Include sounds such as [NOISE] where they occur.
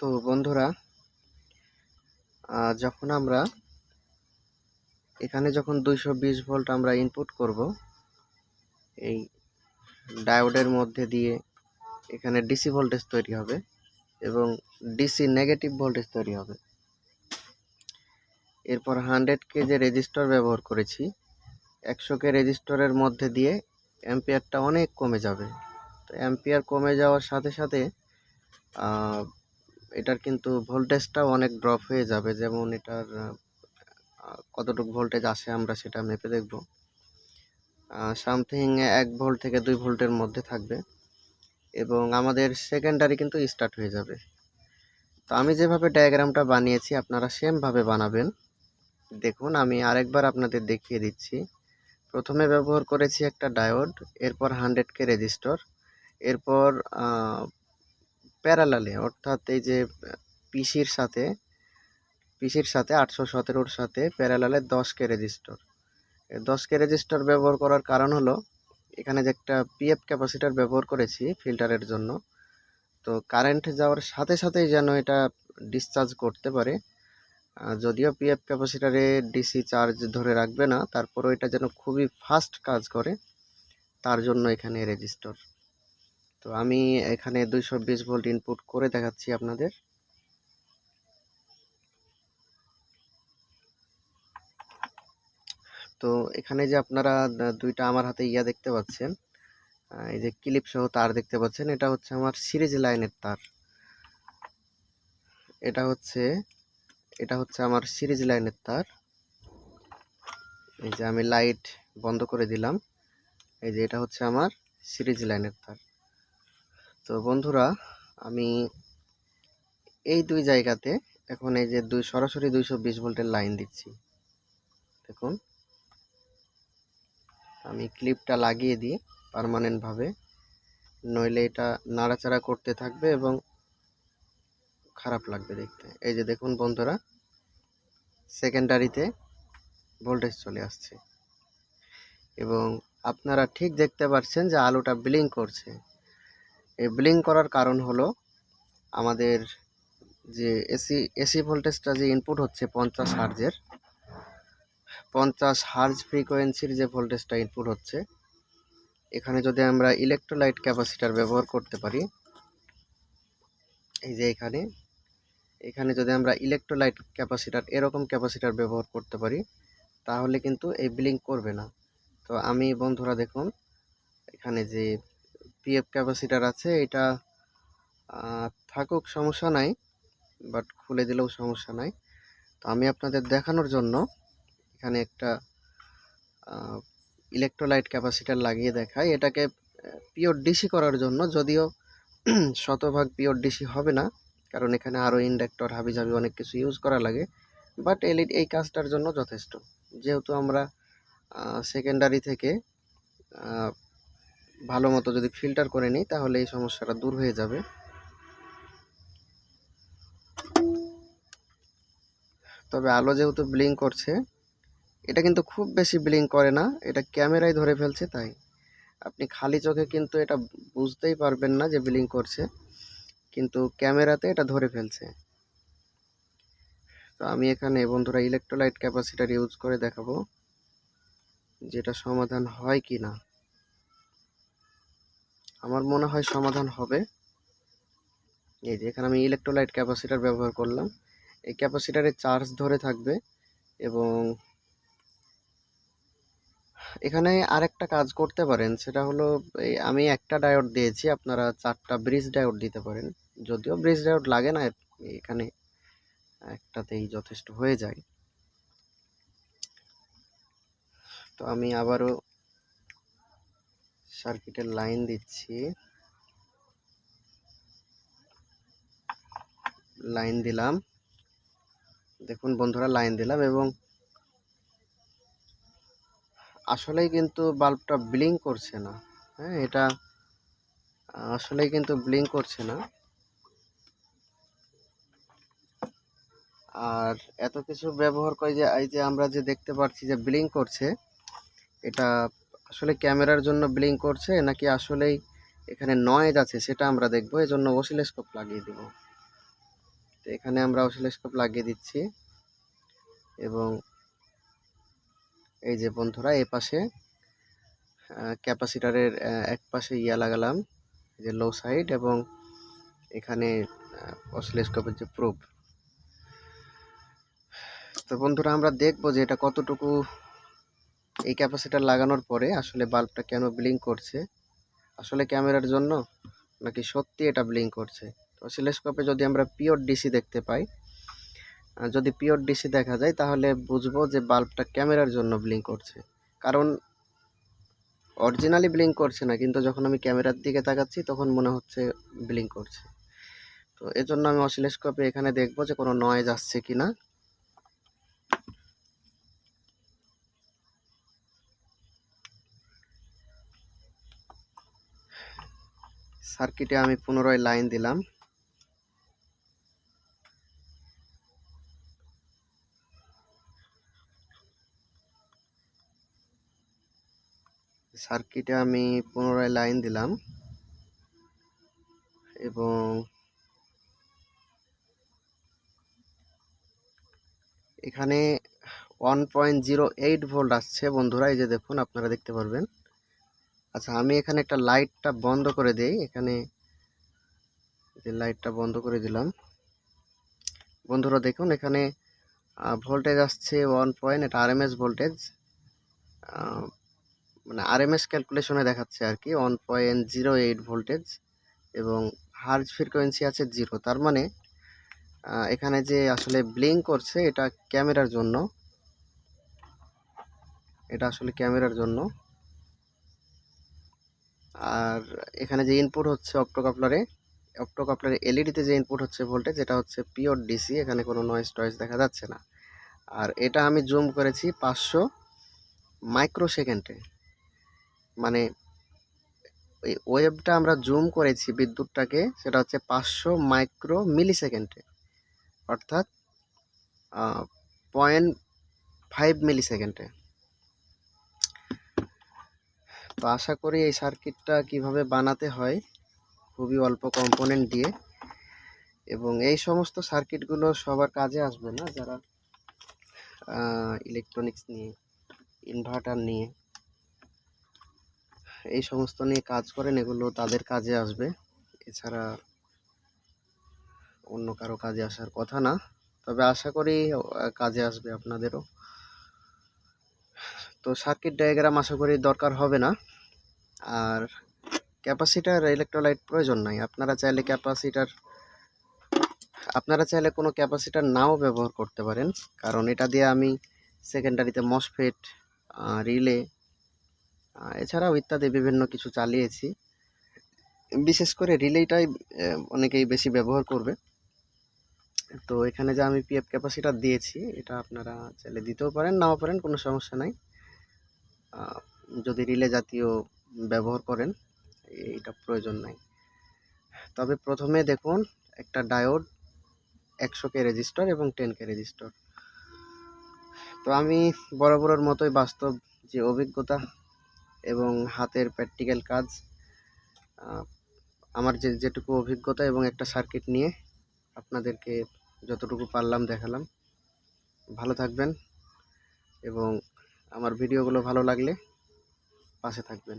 তো বন্ধুরা যখন আমরা এখানে যখন দুইশো বিশ ভোল্ট আমরা ইনপুট করব, এই ডায়োডের মধ্যে দিয়ে এখানে ডিসি ভোল্টেজ তৈরি হবে এবং ডিসি নেগেটিভ ভোল্টেজ তৈরি হবে। এরপর হান্ড্রেড কে যে রেজিস্টর ব্যবহার করেছি, একশো কে রেজিস্টরের মধ্যে দিয়ে অ্যাম্পিয়ারটা অনেক কমে যাবে। তো অ্যাম্পিয়ার কমে যাওয়ার সাথে সাথে এটার কিন্তু ভোল্টেজটাও অনেক ড্রপ হয়ে যাবে। যেমন এটার কতটুকু ভোল্টেজ আসে আমরা সেটা মেপে দেখব। সামথিং এক ভোল্ট থেকে দুই ভোল্টের মধ্যে থাকবে। এবং আমাদের সেকেন্ডারি কিন্তু স্টার্ট হয়ে যাবে। তো আমি যেভাবে ডায়াগ্রামটা বানিয়েছি, আপনারা সেমভাবে বানাবেন। দেখুন, আমি আরেকবার আপনাদের দেখিয়ে দিচ্ছি। প্রথমে ব্যবহার করেছি একটা ডায়োড এরপর হান্ড্রেড কে রেজিস্টর এরপর প্যারালালে, অর্থাৎ এই যে, পিসির সাথে পিসির সাথে আটশো সতেরোর সাথে প্যারালালে দশ কে রেজিস্টর। দশ কে রেজিস্টর ব্যবহার করার কারণ হলো, এখানে যে একটা পিএফ ক্যাপাসিটার ব্যবহার করেছি ফিল্টারের জন্য, তো কারেন্ট যাওয়ার সাথে সাথেই যেন এটা ডিসচার্জ করতে পারে। যদিও পিএফ ক্যাপাসিটারে ডিসি চার্জ ধরে রাখবে না, তারপরও এটা যেন খুবই ফাস্ট কাজ করে, তার জন্য এখানে রেজিস্টর তো আমি এখানে দুইশো বিশ ভোল্ট ইনপুট করে দেখাচ্ছি আপনাদের। তো এখানে যে আপনারা দুইটা আমার হাতে ইয়া দেখতে পাচ্ছেন এই যে ক্লিপ সহ তার দেখতে পাচ্ছেন, এটা হচ্ছে আমার সিরিজ লাইনের তার। এটা হচ্ছে এটা হচ্ছে আমার সিরিজ লাইনের তার। এই যে আমি লাইট বন্ধ করে দিলাম। এই যে এটা হচ্ছে আমার সিরিজ লাইনের তার। তো বন্ধুরা, আমি এই দুই জায়গাতে এখন এই যে দুই, সরাসরি দুইশো বিশ ভোল্টের লাইন দিচ্ছি। দেখুন, আমি ক্লিপটা লাগিয়ে দিই পার্মানেন্টভাবে, নইলে এটা নাড়াচাড়া করতে থাকবে এবং খারাপ লাগবে দেখতে। এই যে দেখুন বন্ধুরা সেকেন্ডারিতে ভোল্টেজ চলে আসছে। এবং আপনারা ঠিক দেখতে পাচ্ছেন যে আলোটা ব্লিঙ্ক করছে। ব্লিঙ্ক করার কারণ হলো আমাদের যে এসি এসি ভোল্টেজটা যে ইনপুট হচ্ছে পঞ্চাশ হার্জের, পঞ্চাশ হার্জ ফ্রিকোয়েন্সির যে ভোল্টেজটা ইনপুট হচ্ছে, এখানে যদি আমরা ইলেকট্রোলাইট ক্যাপাসিটার ব্যবহার করতে পারি, এই যে এখানে এখানে যদি আমরা ইলেকট্রোলাইট ক্যাপাসিটার এরকম ক্যাপাসিটার ব্যবহার করতে পারি, তাহলে কিন্তু এই ব্লিঙ্ক করবে না। তো আমি বন্ধুরা দেখুন, এখানে যে পিএফ ক্যাপাসিটার আছে, এটা থাকুক, সমস্যা নাই বাট খুলে দিলেও সমস্যা নাই। তো আমি আপনাদের দেখানোর জন্য এখানে একটা ইলেকট্রোলাইট ক্যাপাসিটার লাগিয়ে দেখাই। এটাকে পিওর ডিসি করার জন্য, যদিও [CLEARS THROAT] শতভাগ পিওর ডিসি হবে না, কারণ এখানে আরও ইন্ডাক্টর, হাবিজাবি অনেক কিছু ইউজ করা লাগে বাট এলইডি এই কাজটার জন্য যথেষ্ট। যেহেতু আমরা সেকেন্ডারি থেকে ভালো মতো যদি ফিল্টার করে নিই, তাহলে এই সমস্যাটা দূর হয়ে যাবে। তবে আলো যেহেতু ব্লিঙ্ক করছে, এটা কিন্তু খুব বেশি ব্লিং করে না, এটা ক্যামেরায় ধরে ফেলছে তাই। আপনি খালি চোখে কিন্তু এটা বুঝতেই পারবেন না যে ব্লিং করছে, কিন্তু ক্যামেরাতে এটা ধরে ফেলছে। তো আমি এখানে বন্ধুরা ইলেকট্রোলাইট ক্যাপাসিটার ইউজ করে দেখাবো, যেটা সমাধান হয় কি না আমার মনে হয় সমাধান হবে। এই যে এখানে আমি ইলেকট্রোলাইট ক্যাপাসিটার ব্যবহার করলাম। এই ক্যাপাসিটারে চার্জ ধরে থাকবে এবং এখানে আরেকটা কাজ করতে পারেন, সেটা হলো আমি একটা ডায়োড দিয়েছি, আপনারা চারটা ব্রিজ ডায়োড দিতে পারেন। যদিও ব্রিজ ডায়োড লাগে না, এখানে একটাতেই যথেষ্ট হয়ে যায়। তো আমি আবারও সার্কিটের লাইন দিচ্ছি। লাইন দিলাম। দেখুন বন্ধুরা লাইন দিলাম এবং আসলেই কিন্তু বাল্বটা ব্লিঙ্ক করছে না। হ্যাঁ এটা আসলেই কিন্তু ব্লিঙ্ক করছে না। আর এত কিছু ব্যবহার করে যে, এই যে আমরা যে দেখতে পাচ্ছি যে ব্লিঙ্ক করছে, এটা আসলে ক্যামেরার জন্য ব্লিঙ্ক করছে নাকি আসলেই এখানে নয়েজ আছে সেটা আমরা দেখব, এজন্য অসিলোস্কোপ লাগিয়ে দিব। তো এখানে আমরা অসিলোস্কোপ লাগিয়ে দিচ্ছি এবং এই যে বন্ধুরা এ পাশে ক্যাপাসিটারের এক পাশে ইয়া লাগালাম যে লো সাইড এবং এখানে অসিলোস্কোপের যে প্রুফ তো বন্ধুরা আমরা দেখব যে এটা কতটুকু এই ক্যাপাসিটার লাগানোর পরে আসলে বাল্বটা কেন ব্লিঙ্ক করছে? আসলে ক্যামেরার জন্য? নাকি সত্যি এটা ব্লিঙ্ক করছে? তো অসিলোস্কোপে যদি আমরা পিওর ডিসি দেখতে পাই যদি পিওর ডিসি দেখা যায়, তাহলে বুঝব যে বাল্বটা ক্যামেরার জন্য ব্লিঙ্ক করছে। কারণ অরিজিনালি ব্লিঙ্ক করছে না, কিন্তু যখন আমি ক্যামেরার দিকে তাকাচ্ছি, তখন মনে হচ্ছে ব্লিঙ্ক করছে। তো এজন্য আমি অসিলোস্কোপে এখানে দেখব যে কোনো নয়েজ আসছে কিনা। সার্কিটে আমি পুনরায় লাইন দিলাম। সার্কিটে আমি পুনরায় লাইন দিলাম এবং এখানে one point zero eight volt আসছে বন্ধুরা, এই যে দেখুন, আপনারা দেখতে পারবেন। আচ্ছা আমি এখানে একটা লাইটটা বন্ধ করে দেই। এখানে যে লাইটটা বন্ধ করে দিলাম। বন্ধুরা দেখুন, এখানে ভোল্টেজ আসছে ওয়ান পয়েন্ট, এটা আরএমএস ভোল্টেজ। মানে আরএমএস ক্যালকুলেশনে দেখাচ্ছে আর কি, one point zero eight voltage এবং হার্জ ফ্রিকোয়েন্সি আছে জিরো। তার মানে এখানে যে আসলে ব্লিঙ্ক করছে, এটা ক্যামেরার জন্য। এটা আসলে ক্যামেরার জন্য। আর এখানে যে ইনপুট হচ্ছে অপটোকাপলারে অপটোকাপলারে এলইডিতে যে ইনপুট হচ্ছে ভোল্টেজ এটা হচ্ছে পিওর ডিসি এখানে কোনো নয়েজ টয়েজ দেখা যাচ্ছে না। আর এটা আমি জুম করেছি পাঁচশো মাইক্রো সেকেন্ডে মানে ওই ওয়েবটা আমরা জুম করেছি বিদ্যুৎটাকে, সেটা হচ্ছে পাঁচশো মাইক্রো মিলি সেকেন্ডে অর্থাৎ পয়েন্ট ফাইভ মিলি সেকেন্ডে তো আশা করি এই সার্কিটটা কীভাবে বানাতে হয়, খুবই অল্প কম্পোনেন্ট দিয়ে। এবং এই সমস্ত সার্কিটগুলো সবার কাজে আসবে না, যারা ইলেকট্রনিক্স নিয়ে ইনভার্টার নিয়ে, এই সমস্ত নিয়ে কাজ করেন, এগুলো তাদের কাজে আসবে। এছাড়া অন্য কারও কাজে আসার কথা না, তবে আশা করি কাজে আসবে আপনাদেরও। তো সার্কিট ডায়াগ্রাম আশা করি দরকার হবে না। আর ক্যাপাসিটার ইলেকট্রোলাইট প্রয়োজন নাই। আপনারা চাইলে ক্যাপাসিটার আপনারা চাইলে কোনো ক্যাপাসিটার নাও ব্যবহার করতে পারেন। কারণ এটা দিয়ে আমি সেকেন্ডারিতে মসফেট রিলে এছাড়াও ইত্যাদি বিভিন্ন কিছু চালিয়েছি। বিশেষ করে রিলেটাই অনেকেই বেশি ব্যবহার করবে। তো এখানে যে আমি পিএফ ক্যাপাসিটার দিয়েছি, এটা আপনারা চাইলে দিতেও পারেন, নাও পারেন, কোনো সমস্যা নাই। যদি রিলে জাতীয় ব্যবহার করেন এটা প্রয়োজন নাই। তবে প্রথমে দেখুন, একটা ডায়োড একশো কে রেজিস্টার এবং টেন কে রেজিস্টার। তো আমি বরাবরের মতোই বাস্তব যে অভিজ্ঞতা এবং হাতের প্র্যাকটিক্যাল কাজ আমার যে যেটুকু অভিজ্ঞতা এবং একটা সার্কিট নিয়ে আপনাদেরকে যতটুকু পারলাম দেখালাম। ভালো থাকবেন এবং আমার ভিডিওগুলো ভালো লাগলে পাশে থাকবেন।